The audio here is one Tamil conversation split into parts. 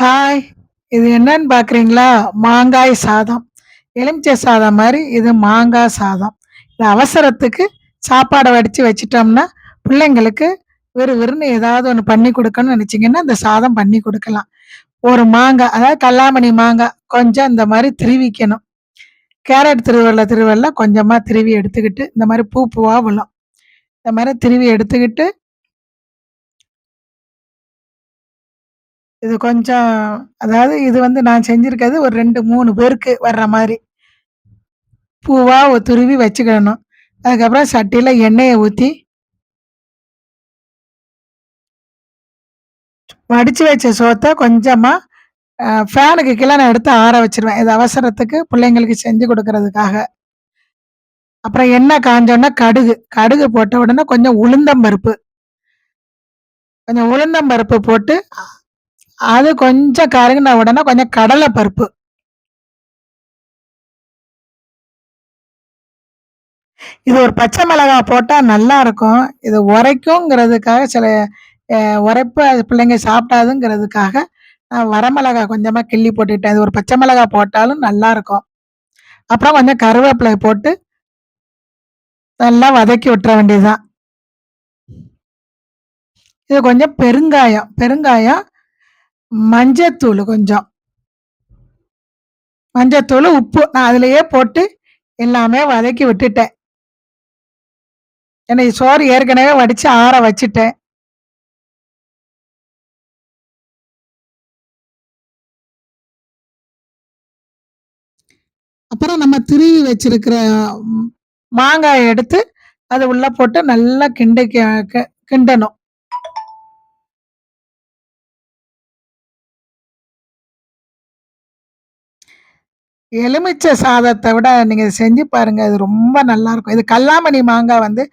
ஹாய்! இது என்னன்னு பார்க்குறீங்களா? மாங்காய் சாதம். எலுமிச்சை சாதம் மாதிரி இது மாங்காய் சாதம். இது அவசரத்துக்கு சாப்பாடை வடித்து வச்சிட்டோம்னா பிள்ளைங்களுக்கு விறுவிறுன்னு ஏதாவது ஒன்று பண்ணி கொடுக்கணும்னு நினச்சிங்கன்னா இந்த சாதம் பண்ணி கொடுக்கலாம் ஒரு மாங்காய் அதாவது கல்லாமணி மாங்காய் கொஞ்சம் இந்த மாதிரி திருவிக்கணும். கேரட் திருவள்ள திருவள்ள கொஞ்சமாக திருவி எடுத்துக்கிட்டு, இந்த மாதிரி பூ பூவாக விழும். இந்த மாதிரி திருவி எடுத்துக்கிட்டு இது கொஞ்சம் அதாவது இது வந்து நான் செஞ்சிருக்கிறது ஒரு 2, 3 பேருக்கு வர்ற மாரி. பூவா ஒ துருவி வச்சுக்கிடணும். அதுக்கப்புறம் சட்டியில எண்ணெய ஊத்தி வடிச்சு வச்ச சோத்த கொஞ்சமா அ ஃபேனுக்கு கீழ நான் எடுத்து ஆற வச்சுருவேன். இது அவசரத்துக்கு பிள்ளைங்களுக்கு செஞ்சு குடுக்குறதுக்காக. அப்புறம் எண்ணெய் காஞ்சோனே கடுகு, கடுகு போட்ட உடனே கொஞ்சம் உளுந்தம் பருப்பு. கொஞ்சம் உளுந்தம் பருப்பு போட்டு, அது கொஞ்சம் கருகுன உடனே கொஞ்சம் கடலை பருப்பு. இது ஒரு பச்சை மிளகா நல்லா இருக்கும் இது உரைக்குங்கிறதுக்காக சில உரைப்பு அது பிள்ளைங்க சாப்பிடாதுங்கிறதுக்காக, நான் வரமிளகா கொஞ்சமாக கிள்ளி போட்டுக்கிட்டேன் இது ஒரு பச்சை மிளகா போட்டாலும் நல்லா இருக்கும் அப்புறம் கொஞ்சம் கருவேப்பிலை போட்டு நல்லா வதக்கி விட்டுற வேண்டியதுதான். இது கொஞ்சம் பெருங்காயம், பெருங்காயம், மஞ்சத்தூள் கொஞ்சம். மஞ்சத்தூள் உப்பு நான் அதிலேயே போட்டு எல்லாமே வதக்கி விட்டுட்டேன். என்னை சோறு ஏற்கனவே வடிச்சு ஆற வச்சுட்டேன். அப்புறம் நம்ம திருவி வச்சிருக்கிற மாங்காயை எடுத்து, அதை உள்ள போட்டு நல்லா கிண்டிக்க கிண்டணும். எலுமிச்சை சாதத்தை விட நீங்கள் செஞ்சு பாருங்கள் இது ரொம்ப நல்லாயிருக்கும் இது கல்லாமணி மாங்காய் வந்து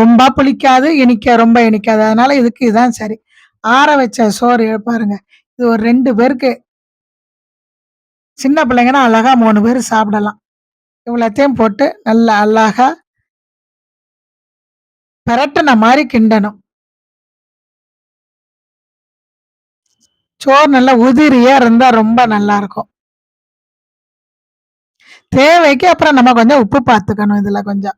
ரொம்ப புளிக்காது, இனிக்க ரொம்ப இனிக்காது. அதனால் இதுக்கு இதுதான் சரி. ஆற வச்ச சோறு பாருங்க. இது ஒரு ரெண்டு பேருக்கு சின்ன பிள்ளைங்கன்னா அழகா மூணு பேர் சாப்பிடலாம். இவ்வளோத்தையும் போட்டு நல்லா அழகாக பிரட்டின மாதிரி கிண்டணும். சோறு நல்லா உதிரியாக இருந்தால் ரொம்ப நல்லாயிருக்கும் தேவைக்கு அப்புறம் நம்ம கொஞ்சம் உப்பு பார்த்துக்கணும் இதில் கொஞ்சம்.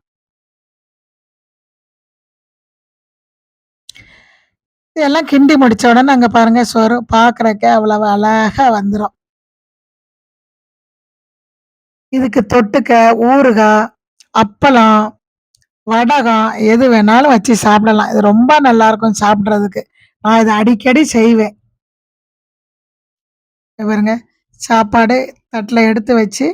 இதெல்லாம் கிண்டி முடித்த உடனே அங்கே பாருங்கள் சொரு பார்க்குறக்கே அவ்வளவு அழகா வந்துடும் இதுக்கு தொட்டுக்க ஊறுகாய், அப்பளம், வடகம் எது வேணாலும் வச்சு சாப்பிடலாம். இது ரொம்ப நல்லாருக்கும் சாப்பிட்றதுக்கு நான் இதை அடிக்கடி செய்வேன். பாருங்க. சாப்பாடு தட்டில் எடுத்து வச்சு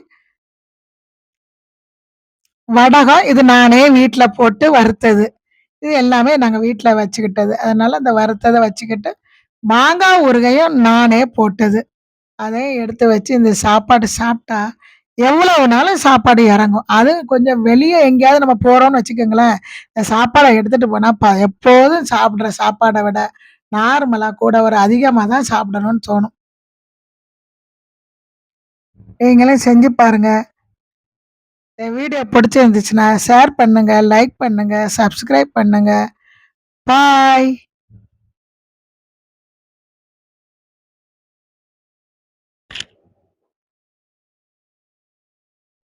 வடகம் இது நானே வீட்டில் போட்டு வறுத்தது. இது எல்லாமே நாங்கள் வீட்டில் வச்சுக்கிட்டது. அதனால அந்த வறுத்ததை வச்சுக்கிட்டு, மாங்காய் ஊறுகாயும் நானே போட்டது. அதையும் எடுத்து வச்சு இந்த சாப்பாடு சாப்பிட்டா, எவ்வளவு நாளும் சாப்பாடு இறங்கும். அதுவும் கொஞ்சம் வெளியே எங்கேயாவது நம்ம போகிறோம்னு வச்சுக்கோங்களேன், இந்த சாப்பாடை எடுத்துகிட்டு போனால் ப எப்போதும் சாப்பிட்ற சாப்பாடை விட, நார்மலாக கூட ஒரு அதிகமாக தான் சாப்பிடணும்னு தோணும். நீங்களும் செஞ்சு பாருங்கள் இந்த வீடியோ பிடிச்சிருந்துச்சுன்னா, ஷேர் பண்ணுங்கள் லைக் பண்ணுங்கள் சப்ஸ்கிரைப் பண்ணுங்கள் பாய்.